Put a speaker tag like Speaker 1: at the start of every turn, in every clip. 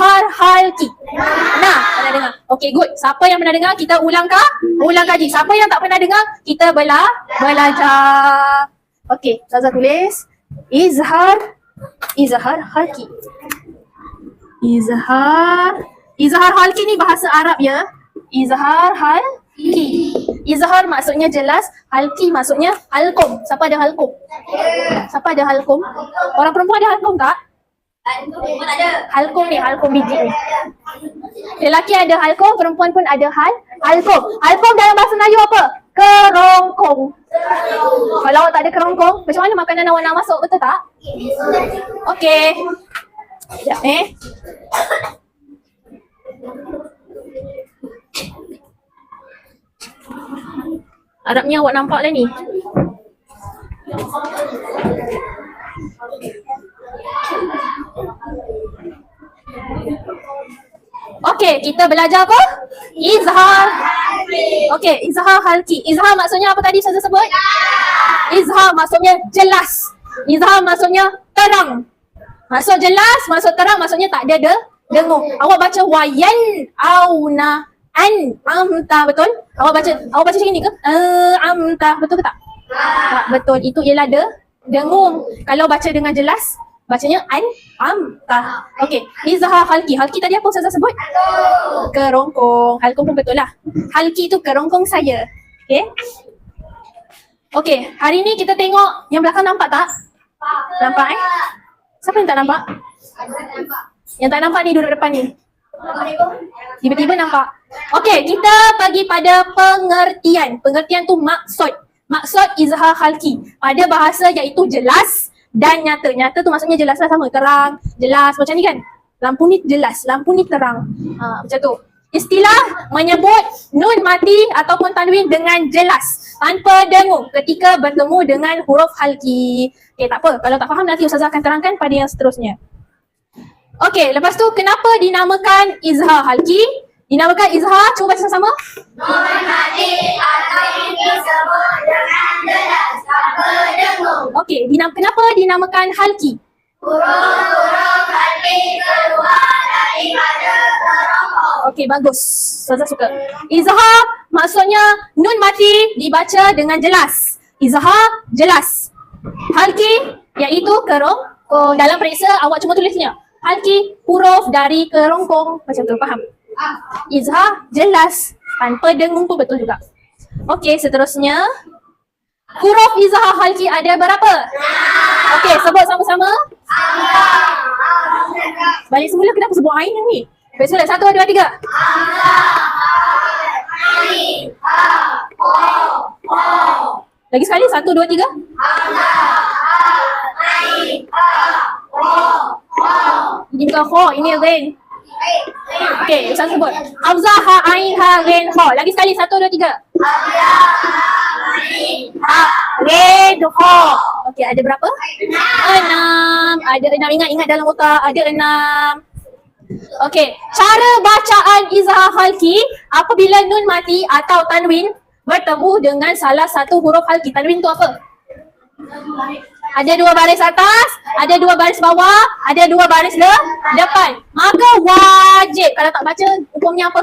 Speaker 1: Izhar halki. Nah, pernah dengar. Okay, good. Siapa yang pernah dengar, kita ulang kah? Ulang kaji. Siapa yang tak pernah dengar, kita bela belajar. Okay, Zaza tulis. Izhar, izhar halki. Izhar, izhar halki ni bahasa Arab ya. Izhar halki. Izhar maksudnya jelas, halki maksudnya halkum. Siapa ada halkum? Siapa ada halkum? Orang perempuan ada halkum tak? Halkum ni, halkum biji ni. Lelaki ada halkum, perempuan pun ada hal halkum. Halkum dalam bahasa Melayu apa? Kerongkong. Kalau awak tak ada kerongkong, macam mana makanan awak nak masuk, betul tak? Okey. Sekejap eh. Arabnya awak nampak dah ni. Okey, kita belajar apa? Izhar. Okey, izhar halki. Izhar maksudnya apa tadi saya sebut? Izhar maksudnya jelas. Izhar maksudnya terang. Maksud jelas, maksud terang, maksudnya tak ada de dengung. Awak baca wayan auna an amta betul? Awak baca awak baca macam ni ke? Uh, amta betul ke tak? Tak betul. Itu ialah de dengung. Kalau baca dengan jelas, bacanya an amta. Okey, izhar halki. Halki tadi apa Ustazah sebut? Kerongkong. Halkong pun betul lah. Halki tu kerongkong saya. Okey. Okey, hari ni kita tengok yang belakang nampak tak? Nampak eh? Siapa yang tak nampak? Yang tak nampak ni duduk depan ni. Tiba-tiba nampak. Okey, kita pergi pada pengertian. Pengertian tu maksud. Maksud izhar halki. Pada bahasa iaitu jelas dan nyata. Nyata tu maksudnya jelas lah sama. Terang, jelas. Macam ni kan? Lampu ni jelas. Lampu ni terang. Ha, macam tu. Istilah menyebut nun mati ataupun tanwin dengan jelas tanpa dengung ketika bertemu dengan huruf halki. Okay, tak apa. Kalau tak faham nanti Ustazah akan terangkan pada yang seterusnya. Okay, lepas tu kenapa dinamakan izhar halki? Dinamakan izhar, cuba baca sama-sama. Okey, dinam kenapa dinamakan halki? Okey, bagus. Saya suka. Izhar maksudnya nun mati dibaca dengan jelas. Izhar jelas. Halki iaitu kerong. Dalam periksa awak cuma tulisnya. Halki huruf dari kerongkong. Macam tu, faham? Izhar jelas. Tanpa dengung pun betul juga. Okey, seterusnya. Huruf izhar halki ada berapa? Okey, sebut sama-sama. Balik semula kenapa sebut ain ni? Balik semula, satu, dua, tiga. Lagi sekali, satu, dua, tiga. Ini bukan kho, ini rain. Okey, Ustaz sebut. Hamzah, ha, ain, ha, rain, kho. Lagi sekali, satu, dua, tiga. Ha, rain, kho. Okey, ada berapa? Enam. Ada enam. Ingat, ingat dalam otak. Ada enam. Okey, cara bacaan izhar halki apabila nun mati atau tanwin bertemu dengan salah satu huruf halki. Tanwin tu apa? Ada dua baris atas, ada dua baris bawah, ada dua baris de depan. Maka wajib kalau tak baca hukumnya apa?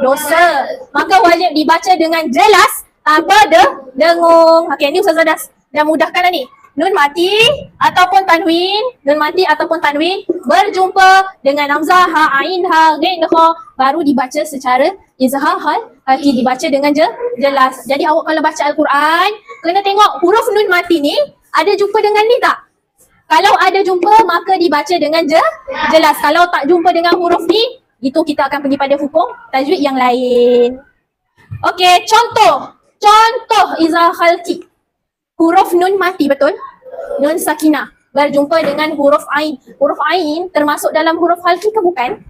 Speaker 1: Dosa. Maka wajib dibaca dengan jelas tanpa de dengung. Okey, ni Ustazah dah, dah mudahkan dah ni. Nun mati ataupun tanwin, nun mati ataupun tanwin berjumpa dengan hamzah, ha, ain, ha, ghain, kha baru dibaca secara izhar hal haki dibaca dengan je, jelas. Jadi awak kalau baca Al-Quran kena tengok huruf nun mati ni ada jumpa dengan ni tak? Kalau ada jumpa maka dibaca dengan je, jelas. Kalau tak jumpa dengan huruf ni itu kita akan pergi pada hukum tajwid yang lain. Okey, contoh. Contoh izhar halki. Huruf nun mati betul? Nun sakinah berjumpa dengan huruf ain. Huruf ain termasuk dalam huruf halki ke bukan?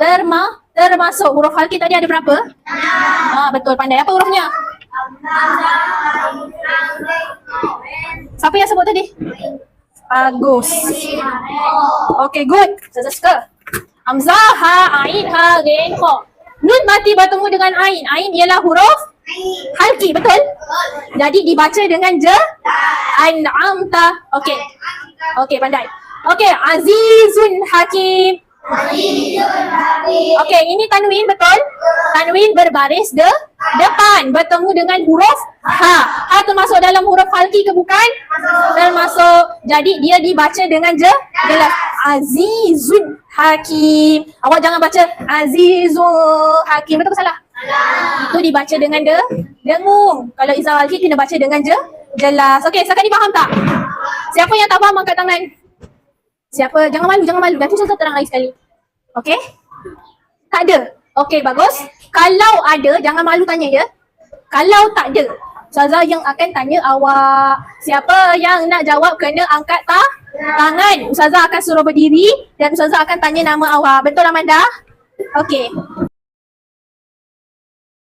Speaker 1: Terma termasuk huruf halki tadi ada berapa? Ah betul pandai. Apa hurufnya? Siapa yang sebut tadi? Bagus. Okay, good. Saya suka. Hamzah, ha, ain, ha, ghain, kha. Nun mati bertemu dengan ain. Ain ialah huruf halki, betul? Jadi dibaca dengan je. An'amta. Okay. Okay, pandai. Okay, azizun hakim. Okey, ini tanwin betul? Tanwin berbaris de depan bertemu dengan huruf ha. Ha termasuk dalam huruf halki ke bukan? Termasuk. Jadi dia dibaca dengan je jelas. Azizun Hakim. Awak jangan baca Azizun Hakim. Betul ke salah? Itu dibaca dengan de dengung. Kalau izah halki kena baca dengan je jelas. Okey, sekarang ni faham tak? Siapa yang tak faham angkat tangan? Siapa? Jangan malu, jangan malu. Nanti saya terang lagi sekali. Okey? Tak ada. Okey, bagus. Kalau ada, jangan malu tanya ya. Kalau tak ada, Ustazah yang akan tanya awak. Siapa yang nak jawab kena angkat ta tangan. Ustazah akan suruh berdiri dan Ustazah akan tanya nama awak. Betul Amanda? Okey.